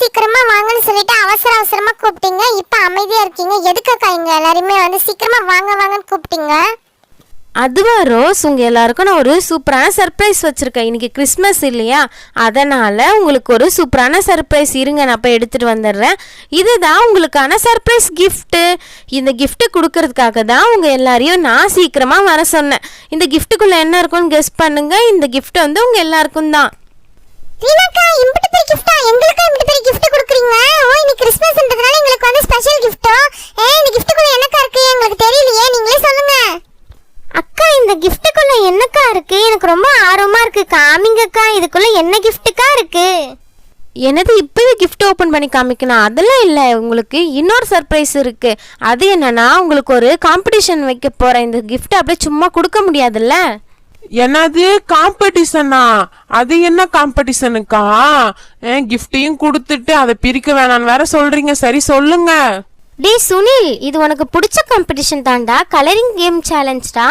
சீக்கிரமா வாங்கன்னு சொல்லிட்டு அவசர அவசரமா கூப்பிட்டீங்க. இப்ப அமைதியா இருக்கீங்க. எதுக்குக்கா இங்க எல்லாருமே வந்து சீக்கிரமா வாங்க வாங்கன்னு கூப்பிட்டீங்க? அதுவா ரோஸ் உங்கள் எல்லாருக்கும் நான் ஒரு சூப்பரான சர்ப்ரைஸ் வச்சுருக்கேன். இன்னைக்கு கிறிஸ்மஸ் இல்லையா? அதனால் உங்களுக்கு ஒரு சூப்பரான சர்ப்ரைஸ் இருங்க. நான் போய் எடுத்துகிட்டு வந்துடுறேன். இதுதான் உங்களுக்கான சர்ப்ரைஸ் கிஃப்ட்டு இந்த gift கொடுக்கறதுக்காக தான் உங்கள் எல்லாரையும் நான் சீக்கிரமாக வர சொன்னேன். இந்த கிஃப்ட்டுக்குள்ளே என்ன இருக்கும்னு கெஸ் பண்ணுங்க. இந்த gift வந்து உங்கள் எல்லாருக்கும் தான் ரீனாக்கா இம்பிட்டு பெரிய கிஃப்டா எங்களுக்கா இம்பிட்டு பெரிய gift கொடுக்குறீங்க ஓ இன்னைக்கு கிறிஸ்மஸ்ன்றதுனால எங்களுக்கு வந்து ஸ்பெஷல் கிஃப்ட்டோ ஏ இந்த கிஃப்ட்டுக்குள்ள என்னக்கா இருக்கு எங்களுக்கு தெரியலையே நீங்களே சொல்லுங்க அக்கா இந்த கிஃப்ட்டுக்குள்ள என்னக்கா இருக்கு எனக்கு ரொம்ப ஆர்வமா இருக்கு காமிங்கக்கா இதுக்குள்ள என்ன கிஃப்ட்டுக்கா இருக்கு எனது இப்போவே கிஃப்ட் ஓப்பன் பண்ணி காமிக்கணும்? அதெல்லாம் இல்லை. உங்களுக்கு இன்னொரு சர்ப்ரைஸ் இருக்குது அது என்னன்னா உங்களுக்கு ஒரு காம்படிஷன் வைக்க போகிறேன் இந்த கிஃப்ட் அப்படியே சும்மா கொடுக்க முடியாதுல்ல? என்னது? காம்படிஷனா அது என்ன காம்படிஷனுக்கா கிஃப்டையும் கொடுத்துட்டு அதை பிரிக்க வேணான்னு வேற சொல்றீங்க. சரி சொல்லுங்க. டே சுனில் இது உனக்கு பிடிச்ச காம்படிஷன் தான்டா. கலரிங் கேம் சேலஞ்ச்டா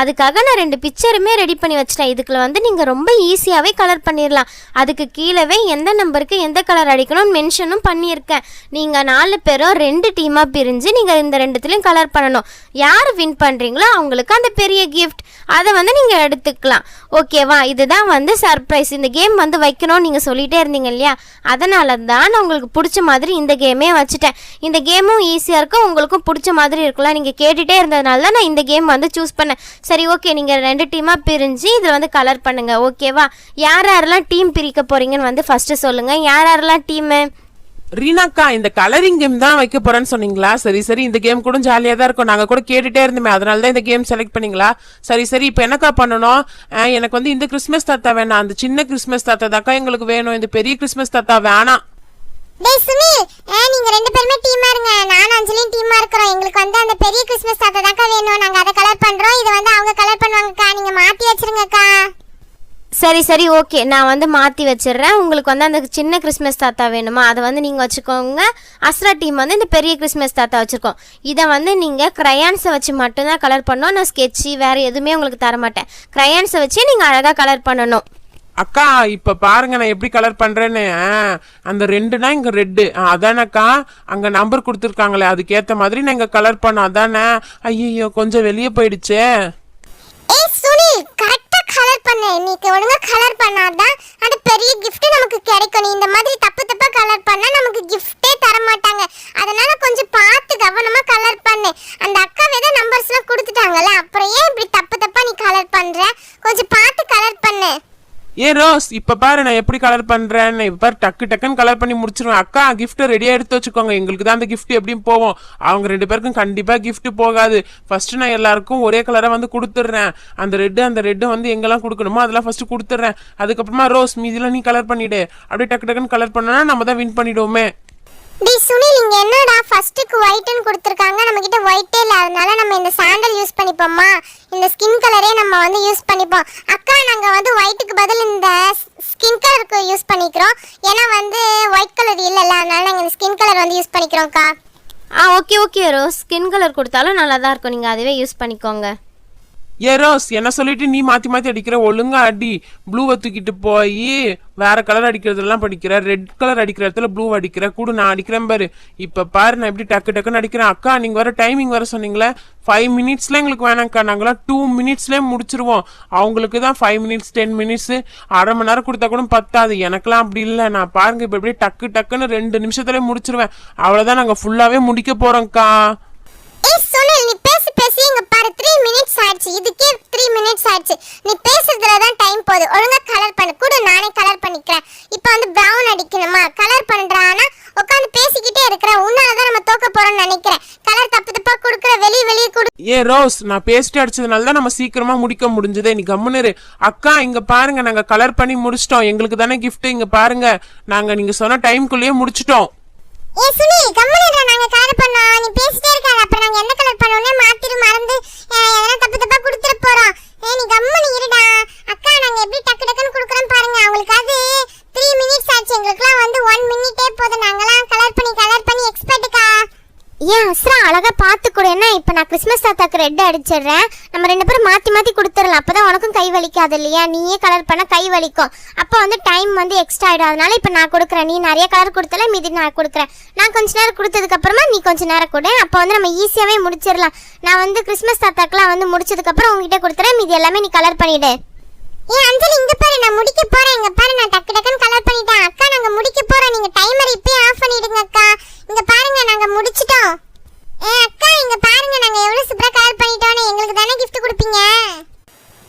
அதுக்காக நான் ரெண்டு பிக்சருமே ரெடி பண்ணி வச்சிட்டேன். இதுக்குள்ள வந்து நீங்கள் ரொம்ப ஈஸியாகவே கலர் பண்ணிடலாம் அதுக்கு கீழவே எந்த நம்பருக்கு எந்த கலர் அடிக்கணும்னு மென்ஷனும் பண்ணியிருக்கேன். நீங்கள் நாலு பேரும் ரெண்டு டீமாக பிரிஞ்சு நீங்கள் இந்த ரெண்டுத்துலேயும் கலர் பண்ணணும். யார் வின் பண்ணுறீங்களோ அவங்களுக்கு அந்த பெரிய கிஃப்ட் அதை வந்து நீங்கள் எடுத்துக்கலாம். ஓகேவா இதுதான் வந்து சர்ப்ரைஸ் இந்த கேம் வந்து வைக்கணும்னு நீங்கள் சொல்லிகிட்டே இருந்தீங்க இல்லையா? அதனால தான் நான் உங்களுக்கு பிடிச்ச மாதிரி இந்த கேமே வச்சுட்டேன். இந்த கேமும் ஈஸியாக இருக்கும். உங்களுக்கும் பிடிச்ச மாதிரி இருக்கும்ல நீங்கள் கேட்டுகிட்டே இருந்ததுனால தான் நான் இந்த கேம் வந்து சூஸ் பண்ணேன். சரி ஓகே நீங்கள் ரெண்டு டீமாக பிரிஞ்சு இதில் வந்து கலர் பண்ணுங்கள் ஓகேவா யார் யாரெல்லாம் டீம் பிரிக்க போகிறீங்கன்னு வந்து ஃபஸ்ட்டு சொல்லுங்கள் யார் யாரெல்லாம் டீமு ரீனாக்கா இந்த கலரிங் கேம் தான் வைக்க போறேன்னு சொன்னீங்களா? சரி சரி இந்த கேம் கூட ஜாலியாக தான் இருக்கும். நாங்கள் கூட கேட்டுட்டே இருந்தோமே அதனால தான் இந்த கேம் செலக்ட் பண்ணீங்களா? சரி சரி இப்போ என்னக்கா பண்ணணும்? எனக்கு வந்து இந்த கிறிஸ்மஸ் தாத்தா வேணாம். அந்த சின்ன கிறிஸ்மஸ் தாத்தா தாக்கா எங்களுக்கு வேணும். இந்த பெரிய கிறிஸ்மஸ் தாத்தா வேணாம். டேய் சுமி. ஏ நீங்க ரெண்டு பேருமே டீமா இருங்க. நானும் அஞ்சலியும் டீமா இருக்கிறோம். எங்களுக்கு வந்து அந்த பெரிய கிறிஸ்மஸ் தாத்தா தாக்கா வேணும். நாங்க அதை கலர் பண்றோம். இதை வந்து அவங்க கலர் பண்ணுவாங்கக்கா. நீங்க மாத்தி வச்சிருங்கக்கா. சரி சரி ஓகே நான் வந்து மாற்றி வச்சிடுறேன். உங்களுக்கு வந்து அந்த சின்ன கிறிஸ்மஸ் தாத்தா வேணுமா? அதை வந்து நீங்கள் வச்சுக்கோங்க. அஸ்ரா டீம் வந்து இந்த பெரிய கிறிஸ்மஸ் தாத்தா வச்சுருக்கோம். இதை வந்து நீங்கள் க்ரையான்ஸை வச்சு மட்டும்தான் கலர் பண்ணணும். நான் ஸ்கெட்சி வேறு எதுவுமே உங்களுக்கு தரமாட்டேன். க்ரையான்ஸை வச்சு நீங்கள் அழகாக கலர் பண்ணணும். அக்கா இப்ப பாருங்க நான் எப்படி கலர் பண்றேன்னு. அந்த ரெண்டுனா இங்க ரெட்டு அதானக்கா அங்க நம்பர் கொடுத்துருக்காங்களே அதுக்கேத்த மாதிரி நான் இங்க கலர் பண்ணோம் அதானே? ஐயோ கொஞ்சம் வெளியே போயிடுச்சே. ஏய் சுனில் கரெக்டா கலர் பண்ணு. நீக்கு ஒழுங்கா கலர் பண்ணாதான் அந்த பெரிய gift நமக்கு கிடைக்கும். நீ இந்த மாதிரி தப்பு தப்பா கலர் பண்ணா நமக்கு கிஃப்டே தர மாட்டாங்க அதனால கொஞ்சம் பார்த்து கவனமா கலர் பண்ணு. அந்த அக்காவே தான் நம்பர்ஸ்லாம் கொடுத்துட்டாங்கல்ல அப்புறம் ஏன் இப்படி தப்பு தப்பா நீ கலர் பண்ற கொஞ்சம் பார்த்து கலர் பண்ணு ஏ ரோஸ் இப்போ பாரு நான் எப்படி கலர் பண்ணுறேன்னு இப்போ பாரு டக்கு டக்குன்னு கலர் பண்ணி முடிச்சிருவேன். அக்கா கிஃப்ட்டை ரெடியாக எடுத்து வச்சுக்கோங்க. எங்களுக்கு தான் அந்த கிஃப்ட் எப்படியும் போவோம். அவங்க ரெண்டு பேருக்கும் கண்டிப்பாக கிஃப்ட் போகாது. ஃபர்ஸ்ட் நான் எல்லாருக்கும் ஒரே கலராக வந்து கொடுத்துட்றேன். அந்த ரெட்டு அந்த ரெட்டு வந்து எங்கெல்லாம் கொடுக்கணுமோ அதெல்லாம் ஃபர்ஸ்ட் கொடுத்துட்றேன். அதுக்கப்புறமா ரோஸ் மீதிலாம் நீ கலர் பண்ணிவிடு அப்படியே டக்கு டக்குன்னு கலர் பண்ணனா நம்ம தான் வின் பண்ணிடுவோமே. டி சுனில் இங்க என்னடா ஃபர்ஸ்ட்டுக்கு ஒயிட்னு கொடுத்துருக்காங்க? நம்ம கிட்ட ஒயிட்டே இல்ல. அதனால நம்ம இந்த சாண்டல் யூஸ் பண்ணிப்போமா இந்த ஸ்கின் கலரே நம்ம வந்து யூஸ் பண்ணிப்போம். அக்கா நாங்க வந்து ஒயிட்டுக்கு பதில் இந்த ஸ்கின் கலருக்கு யூஸ் பண்ணிக்கிறோம். ஏன்னா வந்து ஒயிட் கலர் இல்லைல்ல அதனால நாங்கள் இந்த ஸ்கின் கலர் வந்து யூஸ் பண்ணிக்கிறோம்க்கா. ஆ okay okay rose skin colour கொடுத்தாலும் நல்லா தான் இருக்கும். நீங்கள் அதுவே யூஸ் பண்ணிக்கோங்க. ஏ ரோஸ் என்ன சொல்லிட்டு நீ மாற்றி மாற்றி அடிக்கிற? ஒழுங்கா அடி. ப்ளூவை தூக்கிட்டு போய். வேற கலர் அடிக்கிறதெல்லாம் படிக்கிற. ரெட் கலர் அடிக்கிற இடத்துல ப்ளூ அடிக்கிற. கூட நான் அடிக்கிறேன் பாரு. இப்போ பாரு நான் எப்படி டக்கு டக்குன்னு அடிக்கிறேன். அக்கா நீங்கள் வர டைமிங் வர சொன்னீங்களே. ஃபைவ் மினிட்ஸ்ல எங்களுக்கு வேணாம்க்கா. நாங்களாம் டூ மினிட்ஸ்லேயே முடிச்சிருவோம். அவங்களுக்கு தான் ஃபைவ் மினிட்ஸ் டென் மினிட்ஸ் அரை மணி நேரம் கொடுத்தா கூட பத்தாது. எனக்கெல்லாம் அப்படி இல்லை. நான் பாருங்க இப்போ எப்படி டக்கு டக்குன்னு ரெண்டு நிமிஷத்துல முடிச்சிருவேன். அவ்வளோதான் நாங்கள் ஃபுல்லாகவே முடிக்க போகிறோம்க்கா பேசி பேசி ஒரு த்ரீ மினிட்ஸ் ஆயிடுச்சு இதுக்கே த்ரீ மினிட்ஸ் ஆயிடுச்சு நீ பேசுறதுல தான் டைம் போகுது. ஒழுங்காக கலர் பண்ணு. கூட நானே கலர் பண்ணிக்கிறேன். இப்போ வந்து ப்ரௌன் அடிக்கணுமா? கலர் பண்ணுறான்னா உட்காந்து பேசிக்கிட்டே இருக்கிறேன் உன்னால தான் நம்ம தோக்க போறோம்னு நினைக்கிறேன். கலர் தப்பு தப்பா கொடுக்குற வெளியே வெளியே கொடு. ஏ ரோஸ் நான் பேசிட்டு அடிச்சதுனால தான் நம்ம சீக்கிரமா முடிக்க முடிஞ்சதே. நீ கம்முனரு அக்கா இங்க பாருங்க. நாங்க கலர் பண்ணி முடிச்சிட்டோம். எங்களுக்கு தானே கிஃப்ட் இங்க பாருங்க. நாங்க நீங்க சொன்ன டைம்குள்ளேயே முடிச்சிட்டோம். ஏ சுனில் கம்முனிடா நாங்க கலர் பண்ணோம். நீ பேசிட்டே இருக்காத. அப்புறம் நாங்க என்ன கலர் பண்ணோம்னே மாத்திரு மறந்து எதனா தப்பு தப்பா கொடுத்துட போறோம். ஏ நீ கம்முனு இருடா. அக்கா நாங்க எப்படி டக்கு டக்குன்னு கொடுக்குறோம் பாருங்க. அவங்களுக்கு அது த்ரீ மினிட்ஸ் ஆச்சு. எங்களுக்குலாம் வந்து ஒன் மினிட்டே போதும். நாங்களாம் கலர் பண்ணி கலர் பண்ணி எக்ஸ்பர்ட்டுக்கா ஏன் அஸ்ரா அழகா பார்த்து கூட. என்ன இப்போ நான் கிறிஸ்மஸ் தாத்தாக்கு ரெட் அடிச்சிடுறேன். நம்ம ரெண்டு பேரும் மாற்றி மாற்றி கொடுத்துடலாம். அப்போ தான் உனக்கும் கை வலிக்காது இல்லையா? நீயே கலர் பண்ண கை வலிக்கும். அப்போ வந்து டைம் வந்து எக்ஸ்ட்ரா ஆகிடும் அதனால இப்போ நான் கொடுக்குறேன். நீ நிறைய கலர் கொடுத்தல மீதி நான் கொடுக்குறேன். நான் கொஞ்ச நேரம் கொடுத்ததுக்கப்புறமா நீ கொஞ்ச நேரம் கொடு. அப்போ வந்து நம்ம ஈஸியாகவே முடிச்சிடலாம். நான் வந்து கிறிஸ்மஸ் தாத்தாக்கெலாம் வந்து முடிச்சதுக்கப்புறம் உங்ககிட்ட கொடுத்துறேன். மீதி எல்லாமே நீ கலர் பண்ணிவிடு ஏ அஞ்சலி இங்கே பாரு. நான் முடிக்க போகிறேன் இங்கே பாரு நான் டக்கு டக்குன்னு கலர் பண்ணிட்டேன் அக்கா நாங்க முடிக்க போறோம் நீங்க டைமர் இப்பயே ஆஃப் பண்ணிடுங்க அக்கா இங்க பாருங்க நாங்க முடிச்சிட்டோம் ஏ அக்கா இங்க பாருங்க நாங்க எவ்வளவு சூப்பரா கலர் பண்ணிட்டோம்னு எங்களுக்கு தானே gift கொடுப்பீங்க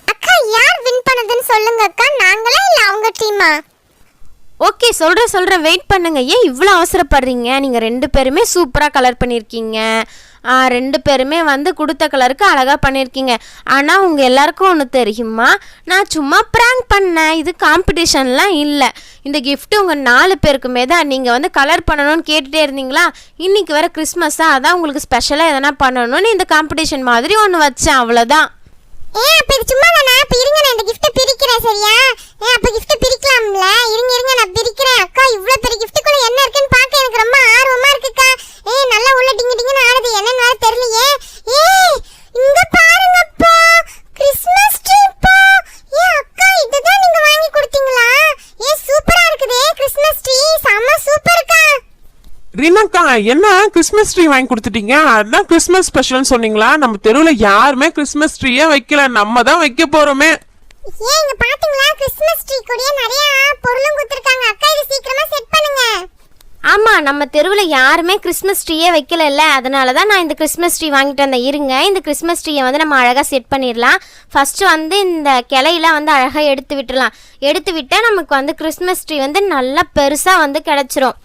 அக்கா யார் வின் பண்ணதுன்னு சொல்லுங்க அக்கா நாங்களா இல்ல அவங்க டீமா ஓகே சொல்கிறேன் சொல்கிறேன் வெயிட் பண்ணுங்கள் ஏன் இவ்வளோ அவசரப்படுறீங்க? நீங்கள் ரெண்டு பேருமே சூப்பராக கலர் பண்ணியிருக்கீங்க ரெண்டு பேருமே வந்து கொடுத்த கலருக்கு அழகாக பண்ணியிருக்கீங்க ஆனால் உங்கள் எல்லாருக்கும் ஒன்று தெரியுமா? நான் சும்மா ப்ராங்க் பண்ணேன். இது காம்படிஷன்லாம் இல்லை. இந்த கிஃப்ட்டு உங்கள் நாலு பேருக்குமே தான். நீங்கள் வந்து கலர் பண்ணணும்னு கேட்டுகிட்டே இருந்தீங்களா? இன்றைக்கி வர கிறிஸ்மஸாக அதான் உங்களுக்கு ஸ்பெஷலாக எதனா பண்ணணும்னு இந்த காம்படிஷன் மாதிரி ஒன்று வச்சேன். அவ்வளோதான் ஏ அப்ப இது சும்மா தானா? அப்ப இருங்க நான் இந்த gift பிரிக்கிறேன் சரியா? ஏ அப்ப gift பிரிக்கலாம்ல? இருங்க இருங்க நான் பிரிக்கிறேன். அக்கா ரீனாக்கா என்ன கிறிஸ்மஸ் ட்ரீ வாங்கி கொடுத்துட்டீங்க? அதான் கிறிஸ்மஸ் ஸ்பெஷல்னு சொன்னீங்களா? நம்ம தெருவில் யாருமே கிறிஸ்மஸ் ட்ரீயே வைக்கல. நம்ம தான் வைக்க போறோமே. ஏன் இங்க பாத்தீங்களா? கிறிஸ்மஸ் ட்ரீ கூடயே நிறைய பொருளும் கொடுத்துருக்காங்க. அக்கா இது சீக்கிரமா செட் பண்ணுங்க. ஆமாம் நம்ம தெருவில் யாருமே கிறிஸ்மஸ் ட்ரீயே வைக்கலல்ல அதனால தான் நான் இந்த கிறிஸ்மஸ் ட்ரீ வாங்கிட்டு வந்தேன். இருங்க இந்த கிறிஸ்மஸ் ட்ரீயை வந்து நம்ம அழகாக செட் பண்ணிடலாம். ஃபஸ்ட்டு வந்து இந்த கிளையில வந்து அழகாக எடுத்து விட்டுறலாம் எடுத்து விட்டால் நமக்கு வந்து கிறிஸ்மஸ் ட்ரீ வந்து நல்லா பெருசாக வந்து கிடச்சிரும்.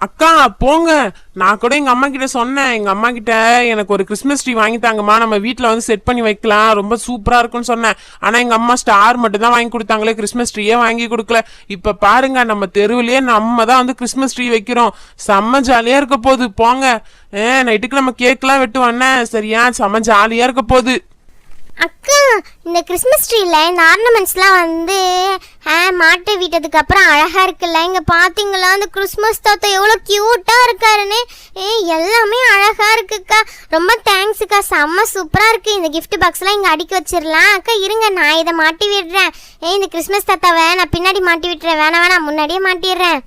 அக்கா போங்க. நான் கூட எங்க அம்மா கிட்ட சொன்னேன். எங்க அம்மா கிட்ட எனக்கு ஒரு கிறிஸ்மஸ் ட்ரீ வாங்கி தாங்கம்மா. நம்ம வீட்டில் வந்து செட் பண்ணி வைக்கலாம். ரொம்ப சூப்பரா இருக்கும்னு சொன்னேன். ஆனா எங்க அம்மா ஸ்டார் மட்டும் தான் வாங்கி கொடுத்தாங்களே. கிறிஸ்மஸ் ட்ரீயே வாங்கி கொடுக்கல. இப்ப பாருங்க நம்ம தெருவிலேயே நம்ம தான் வந்து கிறிஸ்மஸ் ட்ரீ வைக்கிறோம். செம்ம ஜாலியா இருக்க போகுது. போங்க. ஏ நைட்டுக்கு நம்ம கேக்லாம் வெட்டுவானே சரியா? செம்ம ஜாலியா இருக்க போகுது. அக்கா இந்த கிறிஸ்மஸ் ட்ரீல இந்த ஆர்னமெண்ட்ஸ்லாம் வந்து மாட்டு மாட்டி அப்புறம் அழகா இருக்குல்ல? இங்க பாத்தீங்களா அந்த கிறிஸ்மஸ் தாத்தா எவ்வளோ கியூட்டா இருக்காருன்னு ஏ எல்லாமே அழகா இருக்குக்கா. ரொம்ப தேங்க்ஸுக்கா செம்ம சூப்பரா இருக்கு. இந்த கிஃப்ட் பாக்ஸ்லாம் இங்க அடுக்கி வச்சிடலாம் அக்கா இருங்க நான் இதை மாட்டி விடுறேன். ஏ இந்த கிறிஸ்மஸ் தாத்தாவை நான் பின்னாடி மாட்டி விட்டுறேன். வேணாம் வேணாம் முன்னாடியே மாட்டிடுறேன்.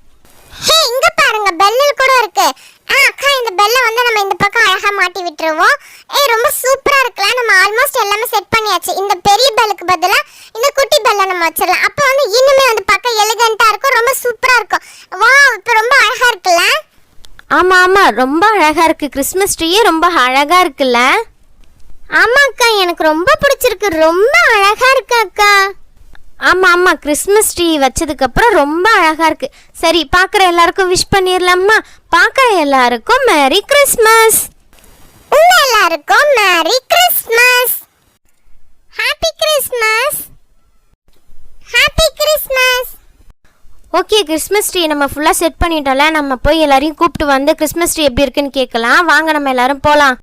ஹே இங்க பாருங்க பெல்லில் கூட இருக்கு. ஆ அக்கா இந்த பெல்ல வந்து நம்ம இந்த பக்கம் அழகா மாட்டி விட்டுருவோம். ரொம்ப சூப்பரா இருக்குல்ல நம்ம ஆல்மோஸ்ட் எல்லாமே செட் பண்ணியாச்சு. இந்த பெரிய பெல்லுக்கு பதிலா இந்த குட்டி பெல்ல நம்ம வச்சிடலாம். அப்போ வந்து இன்னுமே வந்து பார்க்க எலிகண்டா இருக்கும். ரொம்ப சூப்பரா இருக்கும். வா இப்போ ரொம்ப அழகா இருக்குல்ல? ஆமாம் ஆமாம் ரொம்ப அழகாக இருக்குது கிறிஸ்மஸ் ட்ரீயே ரொம்ப அழகாக இருக்குல்ல? ஆமா அக்கா எனக்கு ரொம்ப பிடிச்சிருக்கு. ரொம்ப அழகா இருக்கு அக்கா. ஆமாம் ஆமாம் கிறிஸ்மஸ் ட்ரீ வச்சதுக்கப்புறம் ரொம்ப அழகாக இருக்குது சரி பார்க்குற எல்லாருக்கும் விஷ் பண்ணிடலாமா பார்க்குற எல்லாருக்கும் மேரி கிறிஸ்மஸ் எல்லாருக்கும் merry Christmas happy Christmas happy Christmas okay Christmas tree நம்ம ஃபுல்லாக செட் பண்ணிட்டோம்ல நம்ம போய் எல்லாரையும் கூப்பிட்டு வந்து கிறிஸ்மஸ் ட்ரீ எப்படி இருக்குன்னு கேட்கலாம். வாங்க நம்ம எல்லாரும் போகலாம்